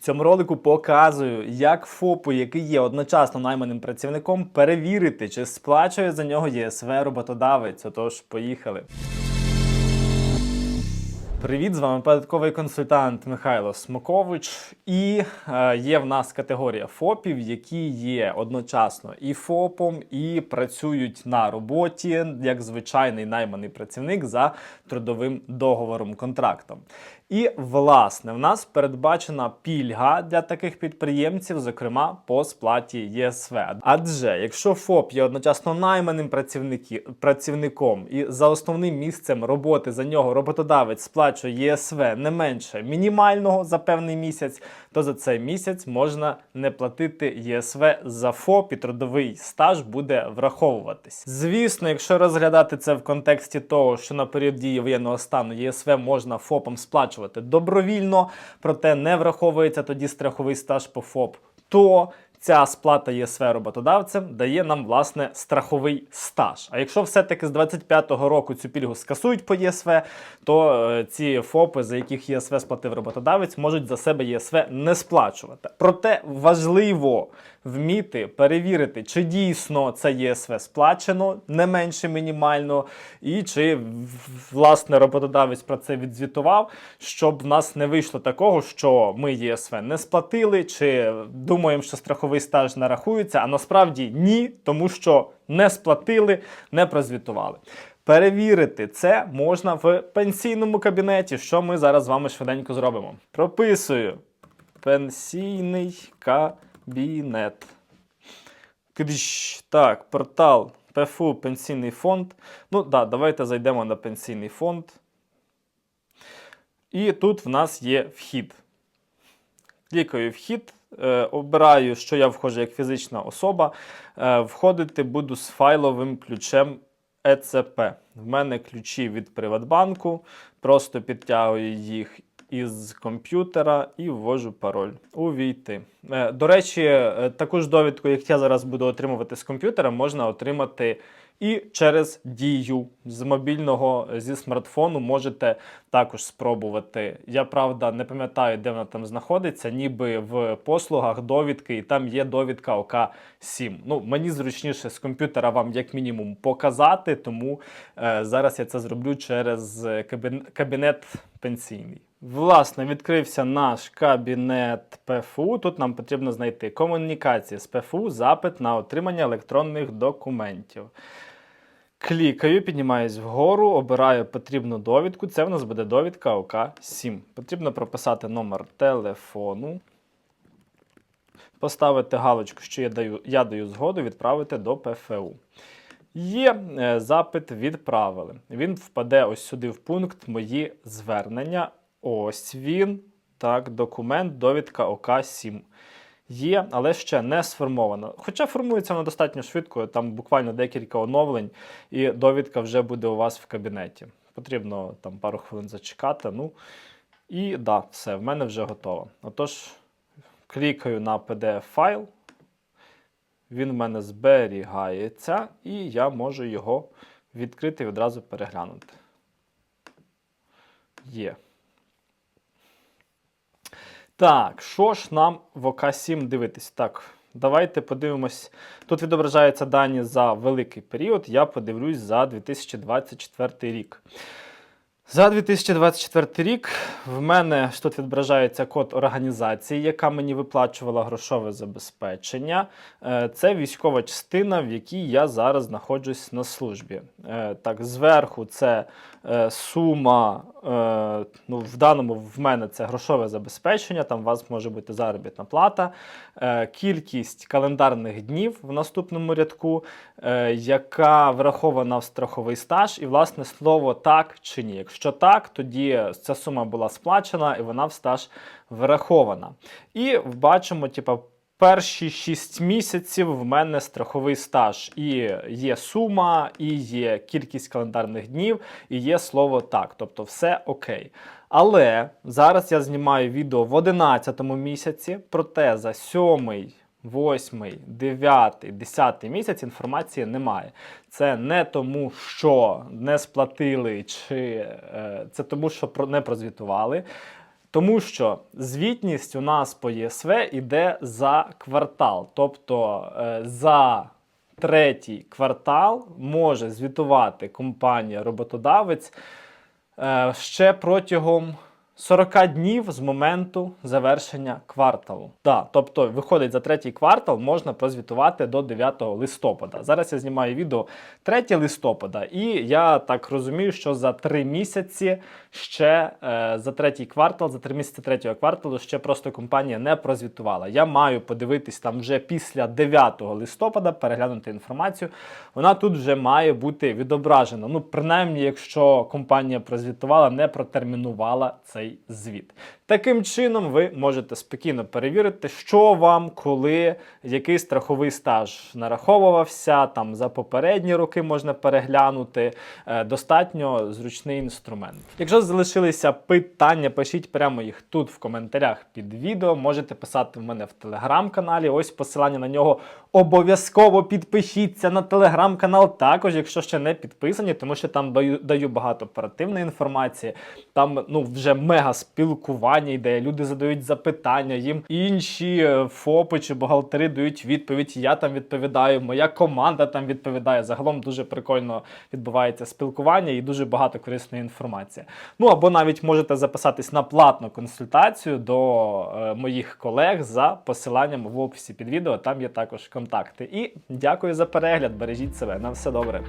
цьому ролику показую, як ФОПу, який є одночасно найманим працівником, перевірити, чи сплачує за нього ЄСВ роботодавець. Отож, поїхали. Привіт, з вами податковий консультант Михайло Смокович. І е, є в нас категорія ФОПів, які є одночасно і ФОПом, і працюють на роботі як звичайний найманий працівник за трудовим договором контрактом. І власне в нас передбачена пільга для таких підприємців, зокрема по сплаті ЄСВ. Адже якщо ФОП є одночасно найманим працівником і за основним місцем роботи за нього роботодавець сплачує ЄСВ не менше мінімального за певний місяць, то за цей місяць можна не платити ЄСВ за ФОП і трудовий стаж буде враховуватись. Звісно, якщо розглядати це в контексті того, що на період дії воєнного стану ЄСВ можна ФОПом сплачувати добровільно, проте не враховується тоді страховий стаж по ФОП, то Ця сплата ЄСВ роботодавцем дає нам власне страховий стаж. А якщо все-таки з 25-го року цю пільгу скасують по ЄСВ, то е, ці ФОПи, за яких ЄСВ сплатив роботодавець, можуть за себе ЄСВ не сплачувати. Проте важливо вміти перевірити, чи дійсно це ЄСВ сплачено не менше мінімально, і чи власне роботодавець про це відзвітував, щоб в нас не вийшло такого, що ми ЄСВ не сплатили, чи думаємо, що страховий стаж нарахується, а насправді ні, тому що не сплатили, не прозвітували. Перевірити це можна в пенсійному кабінеті, що ми зараз з вами швиденько зробимо. Прописую пенсійний кабінет. Кдіщ. Так, портал ПФУ Пенсійний фонд. Ну, да, давайте зайдемо на пенсійний фонд. І тут в нас є вхід. Клікаю вхід, е, обираю, що я входжу як фізична особа. Е, входити буду з файловим ключем ЕЦП. В мене ключі від Приватбанку. Просто підтягую їх із комп'ютера і ввожу пароль. Увійти. Е, До речі, е, таку ж довідку, як я зараз буду отримувати з комп'ютера, можна отримати і через дію з мобільного зі смартфону можете також спробувати. Я правда не пам'ятаю, де вона там знаходиться, ніби в послугах довідки, і там є довідка ОК 7. Ну, мені зручніше з комп'ютера вам як мінімум показати, тому е, зараз я це зроблю через кабінет пенсійний. Власне, відкрився наш кабінет ПФУ. Тут нам потрібно знайти комунікації з ПФУ, запит на отримання електронних документів. Клікаю, піднімаюсь вгору, обираю потрібну довідку. Це в нас буде довідка ОК 7. Потрібно прописати номер телефону, поставити галочку, що я даю, я даю згоду, відправити до ПФУ. Є е, запит відправили. Він впаде ось сюди в пункт Мої звернення. Ось він. Так, документ, довідка ОК 7. Є, але ще не сформовано. Хоча формується воно достатньо швидко, там буквально декілька оновлень, і довідка вже буде у вас в кабінеті. Потрібно там пару хвилин зачекати. Ну і да, все, в мене вже готово. Отож, клікаю на PDF-файл, він в мене зберігається, і я можу його відкрити і відразу переглянути. Є. Так, що ж нам в ОК7 дивитись? Так, давайте подивимось. Тут відображаються дані за великий період. Я подивлюсь за 2024 рік. За 2024 рік в мене тут відображається код організації, яка мені виплачувала грошове забезпечення. Е, Це військова частина, в якій я зараз знаходжусь на службі. Е, Так, зверху це е, сума. Ну, в даному в мене це грошове забезпечення, там у вас може бути заробітна плата, кількість календарних днів в наступному рядку, яка врахована в страховий стаж, і власне слово так чи ні. Якщо так, тоді ця сума була сплачена і вона в стаж врахована. І бачимо, типа. Перші 6 місяців в мене страховий стаж. І є сума, і є кількість календарних днів, і є слово так. Тобто все окей. Але зараз я знімаю відео в 11 місяці, проте за 7, 8, 9, 10 місяць інформації немає. Це не тому, що не сплатили, чи е, це тому, що не прозвітували. Тому що звітність у нас по ЄСВ іде за квартал. Тобто е, за третій квартал може звітувати компанія-роботодавець е, ще протягом 40 днів з моменту завершення кварталу. Да, тобто, виходить за третій квартал, можна прозвітувати до 9 листопада. Зараз я знімаю відео 3 листопада, і я так розумію, що за 3 місяці ще е, за третій квартал, за 3 місяці третього кварталу ще просто компанія не прозвітувала. Я маю подивитись там вже після 9 листопада, переглянути інформацію. Вона тут вже має бути відображена. Ну, принаймні, якщо компанія прозвітувала, не протермінувала цей звіт. Таким чином, ви можете спокійно перевірити, що вам, коли який страховий стаж нараховувався, там за попередні роки можна переглянути. Е, достатньо зручний інструмент. Якщо залишилися питання, пишіть прямо їх тут в коментарях під відео. Можете писати в мене в телеграм-каналі. Ось посилання на нього. Обов'язково підпишіться на телеграм-канал. Також, якщо ще не підписані, тому що там даю, багато оперативної інформації. Там ну вже мега спілкування йде. Люди задають запитання, їм інші е, ФОПи чи бухгалтери дають відповідь. Я там відповідаю, моя команда там відповідає. Загалом дуже прикольно відбувається спілкування і дуже багато корисної інформації. Ну або навіть можете записатись на платну консультацію до е, моїх колег за посиланням в описі під відео. Там є також контакти. І дякую за перегляд. Бережіть себе. На все добре.